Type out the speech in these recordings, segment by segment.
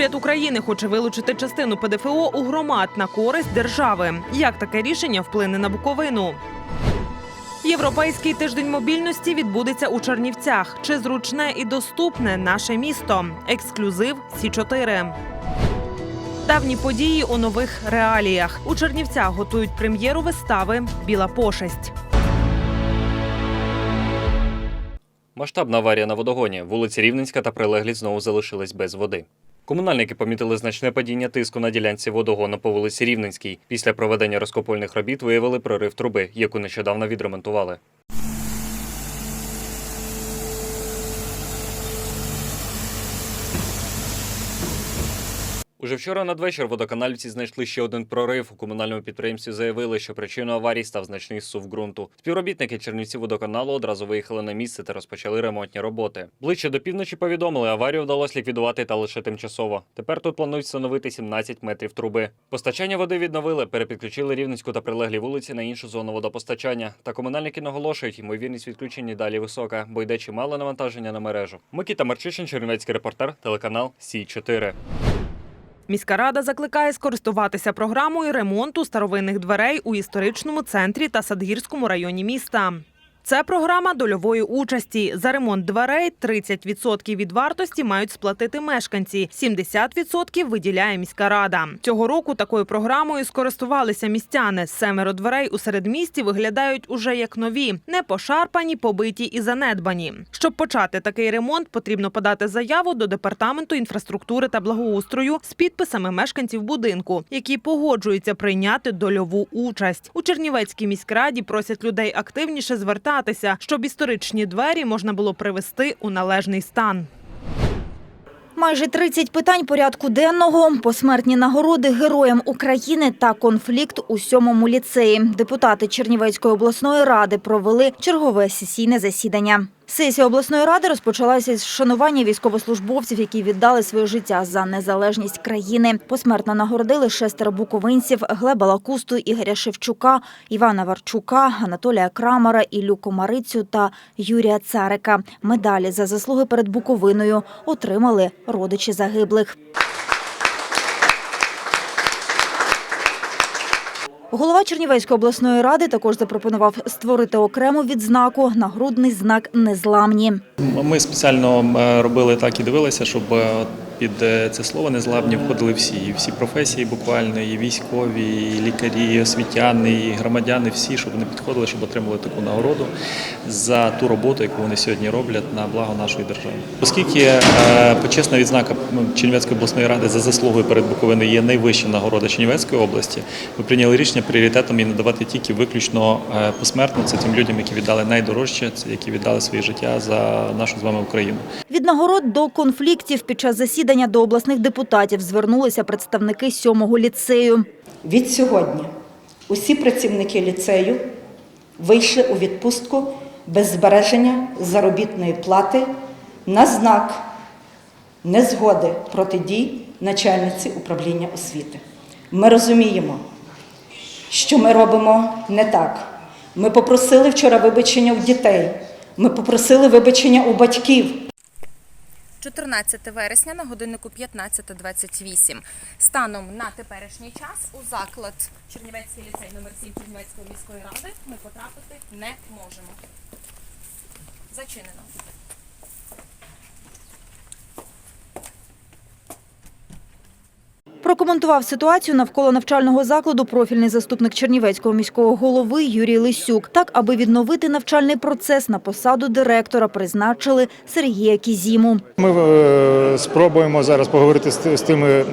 Уряд України хоче вилучити частину ПДФО у громад на користь держави. Як таке рішення вплине на Буковину? Європейський тиждень мобільності відбудеться у Чернівцях. Чи зручне і доступне наше місто? Ексклюзив Сі 4 Давні події у нових реаліях. У Чернівцях готують прем'єру вистави Біла пошесть. Масштабна аварія на водогоні. Вулиці Рівненська та прилеглі знову залишились без води. Комунальники помітили значне падіння тиску на ділянці водогону по вулиці Рівненській. Після проведення розкопольних робіт виявили прорив труби, яку нещодавно відремонтували. Уже вчора надвечір водоканалівці знайшли ще один прорив. У комунальному підприємстві заявили, що причиною аварії став значний сув ґрунту. Співробітники Чернівців водоканалу одразу виїхали на місце та розпочали ремонтні роботи. Ближче до півночі повідомили, аварію вдалося ліквідувати та лише тимчасово. Тепер тут планують встановити 17 метрів труби. Постачання води відновили, перепідключили Рівненську та прилеглі вулиці на іншу зону водопостачання. Та комунальники наголошують, ймовірність відключень і далі висока, бо йде чимало навантаження на мережу. Микита Марчишин, Чернівецький репортер, телеканал Сі 4 Міська рада закликає скористуватися програмою ремонту старовинних дверей у історичному центрі та Садгірському районі міста. Це програма дольової участі. За ремонт дверей 30% від вартості мають сплатити мешканці, 70% виділяє міська рада. Цього року такою програмою скористувалися містяни. Семеро дверей у середмісті виглядають уже як нові, не пошарпані, побиті і занедбані. Щоб почати такий ремонт, потрібно подати заяву до департаменту інфраструктури та благоустрою з підписами мешканців будинку, які погоджуються прийняти дольову участь. У Чернівецькій міськраді просять людей активніше звертатися, щоб історичні двері можна було привести у належний стан. Майже 30 питань порядку денного, посмертні нагороди героям України та конфлікт у сьомому ліцеї. Депутати Чернівецької обласної ради провели чергове сесійне засідання. Сесія обласної ради розпочалася з вшанування військовослужбовців, які віддали своє життя за незалежність країни. Посмертно нагородили шестеро буковинців Глеба Лакусту, Ігоря Шевчука, Івана Варчука, Анатолія Крамара, Іллю Комарицю та Юрія Царика. Медалі за заслуги перед Буковиною отримали родичі загиблих. Голова Чернівецької обласної ради також запропонував створити окрему відзнаку нагрудний знак незламні. Ми спеціально е, робили так і дивилися, щоб е, під е, це слово незламні входили всі, і всі професії буквально, і військові, і лікарі, і освітяни, і громадяни, всі, щоб вони підходили, щоб отримали таку нагороду за ту роботу, яку вони сьогодні роблять на благо нашої держави. Оскільки е, почесна відзнака ну, Чернівецької обласної ради за заслугою перед Буковиною є найвища нагорода Чернівецької області, ми прийняли рішення пріоритетом її надавати тільки виключно е, посмертно. Це тим людям, які віддали найдорожче, які віддали своє життя за нашу з вами Україну. Від нагород до конфліктів під час засідання до обласних депутатів звернулися представники сьомого ліцею. Від сьогодні усі працівники ліцею вийшли у відпустку без збереження заробітної плати на знак незгоди проти дій начальниці управління освіти. Ми розуміємо, що ми робимо не так. Ми попросили вчора вибачення у дітей, ми попросили вибачення у батьків. 14 вересня на годиннику 15.28. Станом на теперішній час у заклад Чернівецький ліцей номер 7 Чернівецької міської ради ми потрапити не можемо. Зачинено. Прокоментував ситуацію навколо навчального закладу профільний заступник Чернівецького міського голови Юрій Лисюк. Так, аби відновити навчальний процес на посаду директора, призначили Сергія Кізіму. Ми е, спробуємо зараз поговорити з, тими е,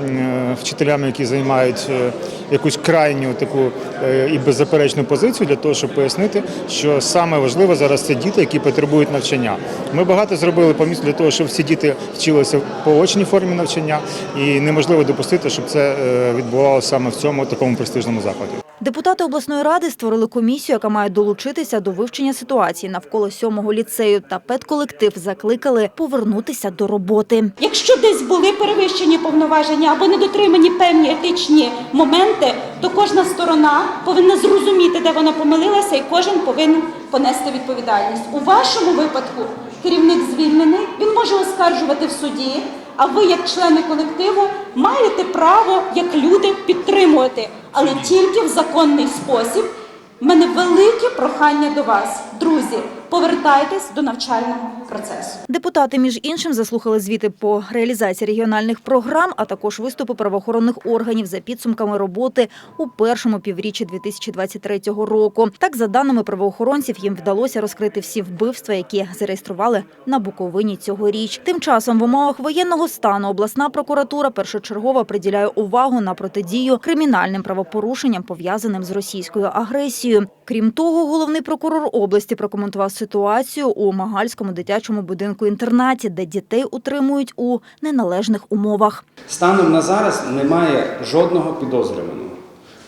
вчителями, які займають е, якусь крайню таку і беззаперечну позицію для того, щоб пояснити, що саме важливе зараз це діти, які потребують навчання. Ми багато зробили по місту для того, щоб всі діти вчилися по очній формі навчання, і неможливо допустити, щоб це е, відбувалося саме в цьому такому престижному закладі. Депутати обласної ради створили комісію, яка має долучитися до вивчення ситуації навколо сьомого ліцею. Та педколектив закликали повернутися до роботи. Якщо десь були перевищені повноваження або недотримані певні етичні моменти, то кожна сторона повинна зрозуміти, де вона помилилася, і кожен повинен понести відповідальність. У вашому випадку керівник звільнений, він може оскаржувати в суді, А ви, як члени колективу, маєте право як люди підтримувати, але тільки в законний спосіб. У мене велике прохання до вас, друзі. Повертайтесь до навчального процесу. Депутати, між іншим, заслухали звіти по реалізації регіональних програм, а також виступи правоохоронних органів за підсумками роботи у першому півріччі 2023 року. Так, за даними правоохоронців, їм вдалося розкрити всі вбивства, які зареєстрували на Буковині цьогоріч. Тим часом в умовах воєнного стану обласна прокуратура першочергово приділяє увагу на протидію кримінальним правопорушенням, пов'язаним з російською агресією. Крім того, головний прокурор області прокоментував ситуацію у Магальському дитячому будинку-інтернаті, де дітей утримують у неналежних умовах. Станом на зараз немає жодного підозрюваного.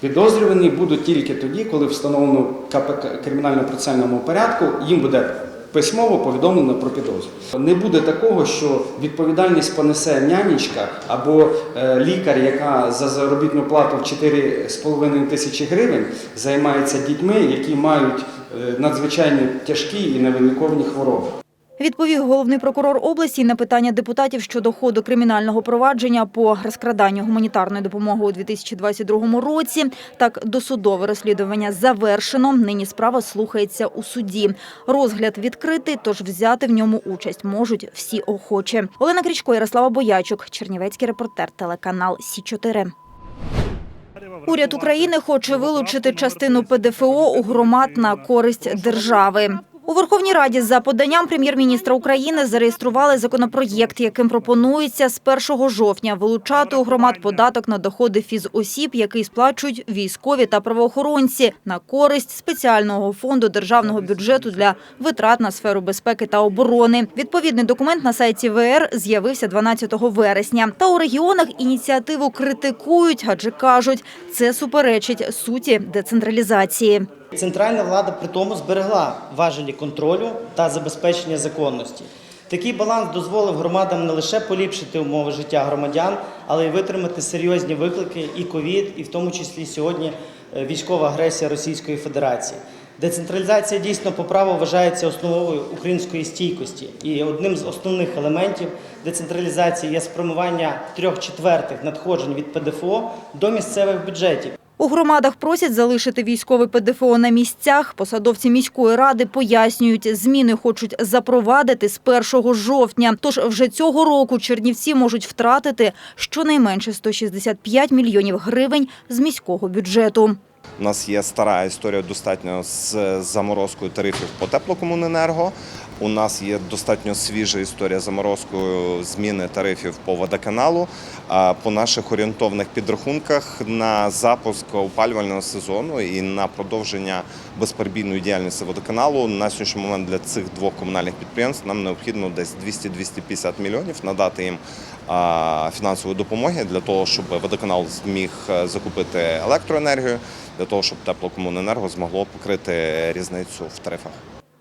Підозрювані будуть тільки тоді, коли встановлено КПК кримінально-процесуальному порядку, їм буде письмово повідомлено про підозру. Не буде такого, що відповідальність понесе нянечка або е, лікар, яка за заробітну плату в 4,5 тисячі гривень займається дітьми, які мають надзвичайно тяжкі і невиліковні хвороби. Відповів головний прокурор області на питання депутатів щодо ходу кримінального провадження по розкраданню гуманітарної допомоги у 2022 році. Так, досудове розслідування завершено. Нині справа слухається у суді. Розгляд відкритий, тож взяти в ньому участь можуть всі охочі. Олена Крічко, Ярослава Боячук, Чернівецький репортер, телеканал Сі 4 Уряд України хоче вилучити частину ПДФО у громад на користь держави. У Верховній Раді за поданням прем'єр-міністра України зареєстрували законопроєкт, яким пропонується з 1 жовтня вилучати у громад податок на доходи фізосіб, який сплачують військові та правоохоронці на користь спеціального фонду державного бюджету для витрат на сферу безпеки та оборони. Відповідний документ на сайті ВР з'явився 12 вересня. Та у регіонах ініціативу критикують, адже кажуть, це суперечить суті децентралізації. Центральна влада при тому зберегла важелі контролю та забезпечення законності. Такий баланс дозволив громадам не лише поліпшити умови життя громадян, але й витримати серйозні виклики і ковід, і в тому числі сьогодні е, військова агресія Російської Федерації. Децентралізація дійсно по праву вважається основою української стійкості, і одним з основних елементів децентралізації є спрямування трьох четвертих надходжень від ПДФО до місцевих бюджетів. У громадах просять залишити військове ПДФО на місцях. Посадовці міської ради пояснюють, зміни хочуть запровадити з 1 жовтня. Тож вже цього року Чернівці можуть втратити щонайменше 165 мільйонів гривень з міського бюджету. У нас є стара історія достатньо з заморозкою тарифів по теплокомуненерго. У нас є достатньо свіжа історія заморозкою зміни тарифів по водоканалу. По наших орієнтовних підрахунках на запуск опалювального сезону і на продовження безперебійної діяльності водоканалу на сьогоднішній момент для цих двох комунальних підприємств нам необхідно десь 200-250 мільйонів надати їм фінансової допомоги для того, щоб водоканал зміг е, закупити електроенергію, для того, щоб теплокомуненерго змогло покрити різницю в тарифах.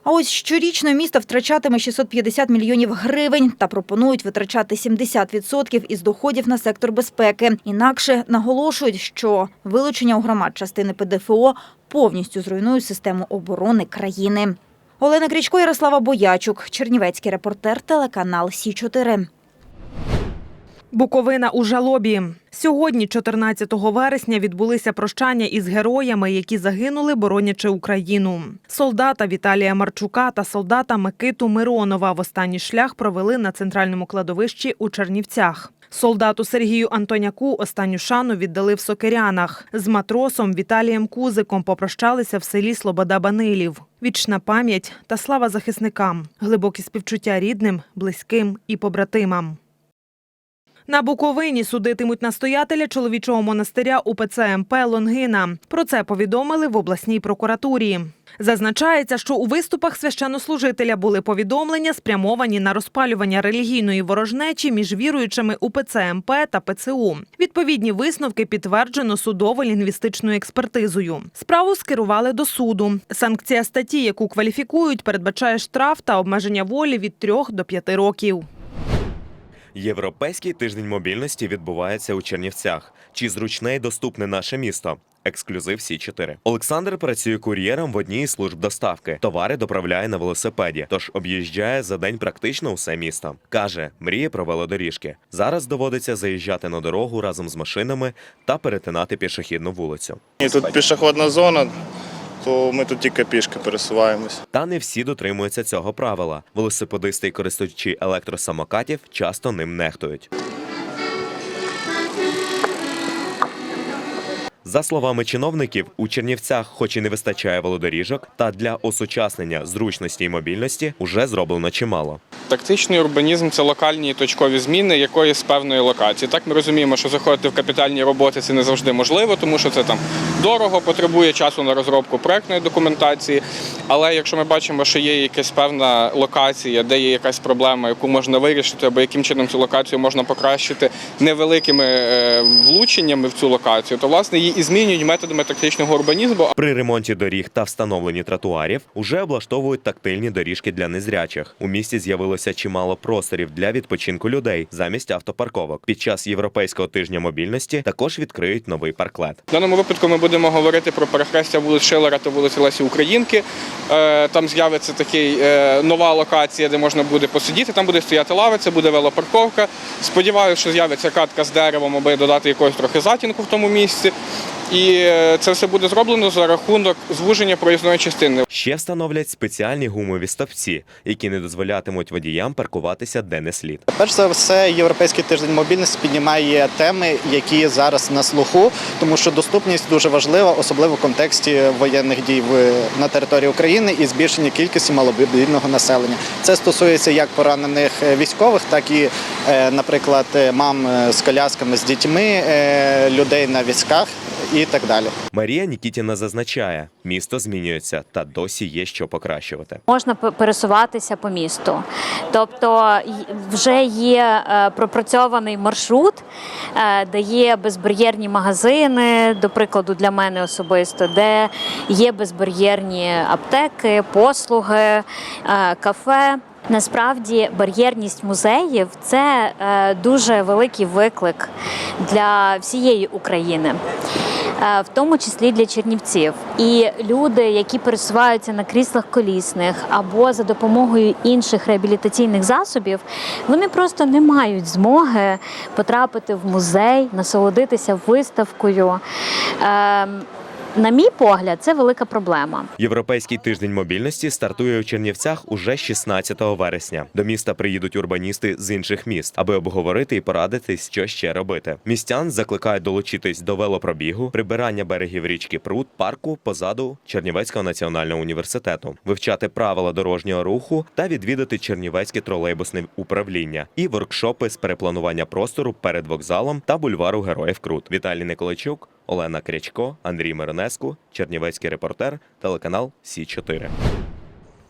А ось щорічно місто втрачатиме 650 мільйонів гривень та пропонують витрачати 70% із доходів на сектор безпеки. Інакше наголошують, що вилучення у громад частини ПДФО повністю зруйнує систему оборони країни. Олена Крічко, Ярослава Боячук, Чернівецький репортер, телеканал Сі 4 Буковина у жалобі. Сьогодні, 14 вересня, відбулися прощання із героями, які загинули, боронячи Україну. Солдата Віталія Марчука та солдата Микиту Миронова в останній шлях провели на центральному кладовищі у Чернівцях. Солдату Сергію Антоняку останню шану віддали в Сокирянах. З матросом Віталієм Кузиком попрощалися в селі Слобода Банилів. Вічна пам'ять та слава захисникам, глибокі співчуття рідним, близьким і побратимам. На Буковині судитимуть настоятеля чоловічого монастиря УПЦ МП Лонгина. Про це повідомили в обласній прокуратурі. Зазначається, що у виступах священнослужителя були повідомлення, спрямовані на розпалювання релігійної ворожнечі між віруючими УПЦ МП та ПЦУ. Відповідні висновки підтверджено судово-лінгвістичною експертизою. Справу скерували до суду. Санкція статті, яку кваліфікують, передбачає штраф та обмеження волі від 3 до 5 років. Європейський тиждень мобільності відбувається у Чернівцях. Чи зручне і доступне наше місто? Ексклюзив Сі 4 Олександр працює кур'єром в одній із служб доставки. Товари доправляє на велосипеді, тож об'їжджає за день практично усе місто. Каже, мріє про велодоріжки. Зараз доводиться заїжджати на дорогу разом з машинами та перетинати пішохідну вулицю. І тут пішохідна зона, то ми тут тільки пішки пересуваємось. Та не всі дотримуються цього правила. Велосипедисти і користувачі електросамокатів часто ним нехтують. За словами чиновників, у Чернівцях, хоч і не вистачає велодоріжок, та для осучаснення зручності і мобільності вже зроблено чимало. Тактичний урбанізм це локальні точкові зміни якоїсь певної локації. Так ми розуміємо, що заходити в капітальні роботи це не завжди можливо, тому що це там дорого, потребує часу на розробку проектної документації. Але якщо ми бачимо, що є якась певна локація, де є якась проблема, яку можна вирішити, або яким чином цю локацію можна покращити невеликими е, влученнями в цю локацію, то власне її і змінюють методами тактичного урбанізму. При ремонті доріг та встановленні тротуарів уже облаштовують тактильні доріжки для незрячих. У місті з'явилося чимало просторів для відпочинку людей замість автопарковок. Під час європейського тижня мобільності також відкриють новий парклет. В даному випадку ми будемо говорити про перехрестя вулиць Шилера та вулиці Лесі Українки. Е, Там з'явиться такий е, нова локація, де можна буде посидіти. Там буде стояти лавиця, буде велопарковка. Сподіваюся, що з'явиться катка з деревом, аби додати якогось трохи затінку в тому місці. І е, це все буде зроблено за рахунок звуження проїзної частини. Ще встановлять спеціальні гумові стовпці, які не дозволятимуть водіям паркуватися де не слід. Перш за все, європейський тиждень мобільності піднімає теми, які зараз на слуху, тому що доступність дуже важлива, особливо в контексті воєнних дій в на території України і збільшення кількості маломобільного населення. Це стосується як поранених е, військових, так і, е, наприклад, мам з колясками з дітьми, людей на візках і так далі. Марія Нікітіна зазначає, місто змінюється та досі є що покращувати. Можна пересуватися по місту, тобто вже є е, пропрацьований маршрут, е, де є безбар'єрні магазини, до прикладу, для мене особисто, де є безбар'єрні аптеки, послуги, е, кафе. Насправді бар'єрність музеїв це е, дуже великий виклик для всієї України, е, в тому числі для чернівців. І люди, які пересуваються на кріслах колісних або за допомогою інших реабілітаційних засобів, вони просто не мають змоги потрапити в музей, насолодитися виставкою. На мій погляд, це велика проблема. Європейський тиждень мобільності стартує у Чернівцях уже 16 вересня. До міста приїдуть урбаністи з інших міст, аби обговорити і порадити, що ще робити. Містян закликають долучитись до велопробігу, прибирання берегів річки Прут, парку позаду Чернівецького національного університету, вивчати правила дорожнього руху та відвідати Чернівецьке тролейбусне управління і воркшопи з перепланування простору перед вокзалом та бульвару Героїв Крут. Віталій Николайчук, Олена Крячко, Андрій Миронеску, Чернівецький репортер, телеканал Сі 4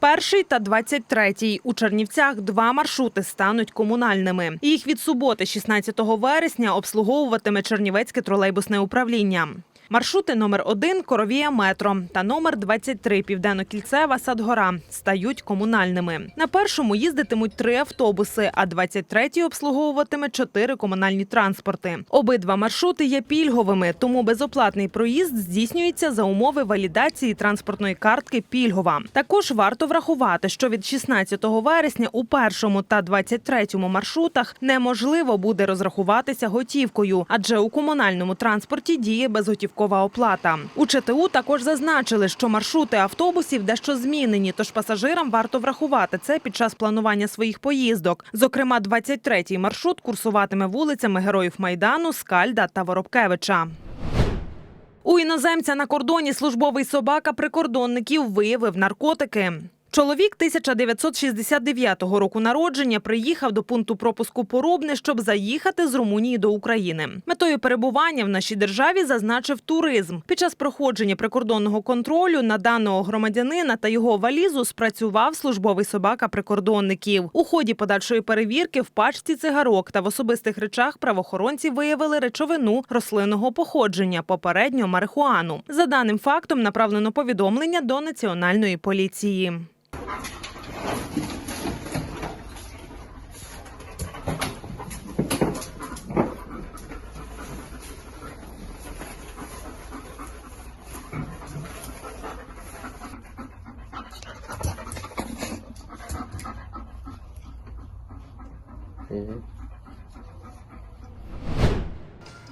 Перший та 23-й. У Чернівцях два маршрути стануть комунальними. Їх від суботи, 16 вересня, обслуговуватиме Чернівецьке тролейбусне управління. Маршрути номер 1 Коровія метро та номер 23 Південно-Кільцева Садгора стають комунальними. На першому їздитимуть три автобуси, а 23-й обслуговуватиме чотири комунальні транспорти. Обидва маршрути є пільговими, тому безоплатний проїзд здійснюється за умови валідації транспортної картки пільгова. Також варто врахувати, що від 16 вересня у першому та 23-му маршрутах неможливо буде розрахуватися готівкою, адже у комунальному транспорті діє безготівкова оплата. У ЧТУ також зазначили, що маршрути автобусів дещо змінені, тож пасажирам варто врахувати це під час планування своїх поїздок. Зокрема, 23-й маршрут курсуватиме вулицями Героїв Майдану, Скальда та Воробкевича. У іноземця на кордоні службовий собака прикордонників виявив наркотики. Чоловік 1969 року народження приїхав до пункту пропуску Порубне, щоб заїхати з Румунії до України. Метою перебування в нашій державі зазначив туризм. Під час проходження прикордонного контролю на даного громадянина та його валізу спрацював службовий собака прикордонників. У ході подальшої перевірки в пачці цигарок та в особистих речах правоохоронці виявили речовину рослинного походження, попередньо марихуану. За даним фактом направлено повідомлення до національної поліції.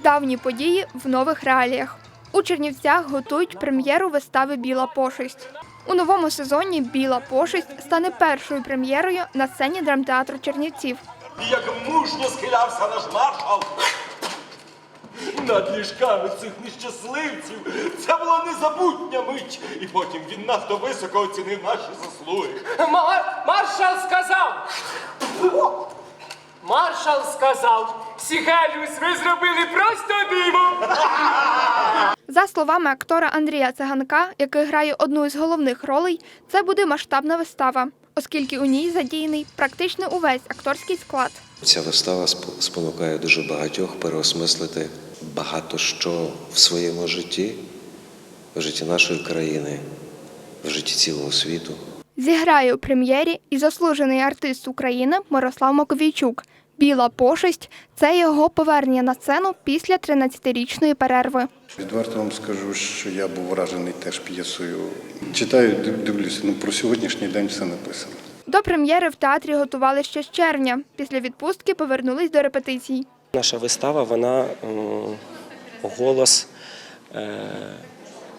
Давні події в нових реаліях у Чернівцях готують прем'єру вистави Біла пошесть. У новому сезоні Біла пошесть стане першою прем'єрою на сцені драмтеатру Чернівців. Як мужньо схилявся наш маршал над ліжками цих нещасливців. Це була незабутня мить. І потім він надто високо оцінив наші заслуги. Мар- маршал сказав. Маршал сказав. Сігеліус, ви зробили просто диво. За словами актора Андрія Циганка, який грає одну із головних ролей, це буде масштабна вистава, оскільки у ній задіяний практично увесь акторський склад. Ця вистава спонукає дуже багатьох переосмислити багато що в своєму житті, в житті нашої країни, в житті цілого світу. Зіграє у прем'єрі і заслужений артист України Мирослав Маковійчук. Біла пошесть це його повернення на сцену після 13-річної перерви. Відверто вам скажу, що я був вражений теж п'єсою. Читаю, дивлюся, ну про сьогоднішній день все написано. До прем'єри в театрі готували ще з червня. Після відпустки повернулись до репетицій. Наша вистава, вона голос е,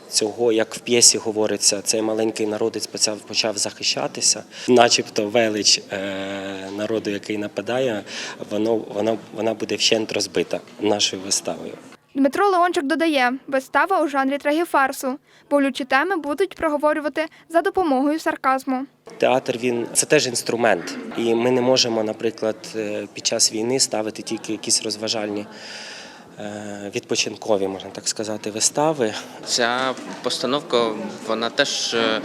цього, як в п'єсі говориться, цей маленький народець почав, почав захищатися, начебто велич е, народу, який нападає, воно, воно, вона буде вщент розбита нашою виставою. Дмитро Леончик додає, вистава у жанрі трагіфарсу. Болючі теми будуть проговорювати за допомогою сарказму. Театр він це теж інструмент, і ми не можемо, наприклад, е, під час війни ставити тільки якісь розважальні. Е, Відпочинкові, можна так сказати, вистави. Ця постановка вона теж е,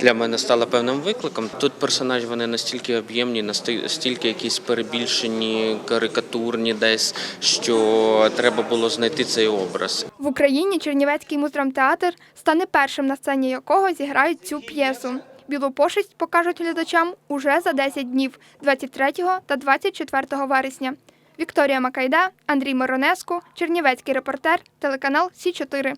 для мене стала певним викликом. Тут персонажі вони настільки об'ємні, настільки якісь перебільшені, карикатурні, десь що треба було знайти цей образ. В Україні Чернівецький муздрамтеатр стане першим на сцені якого зіграють цю п'єсу. Білу пошесть покажуть глядачам уже за 10 днів 23 та 24 вересня. Вікторія Макайда, Андрій Моронеску, Чернівецький репортер, телеканал Сі 4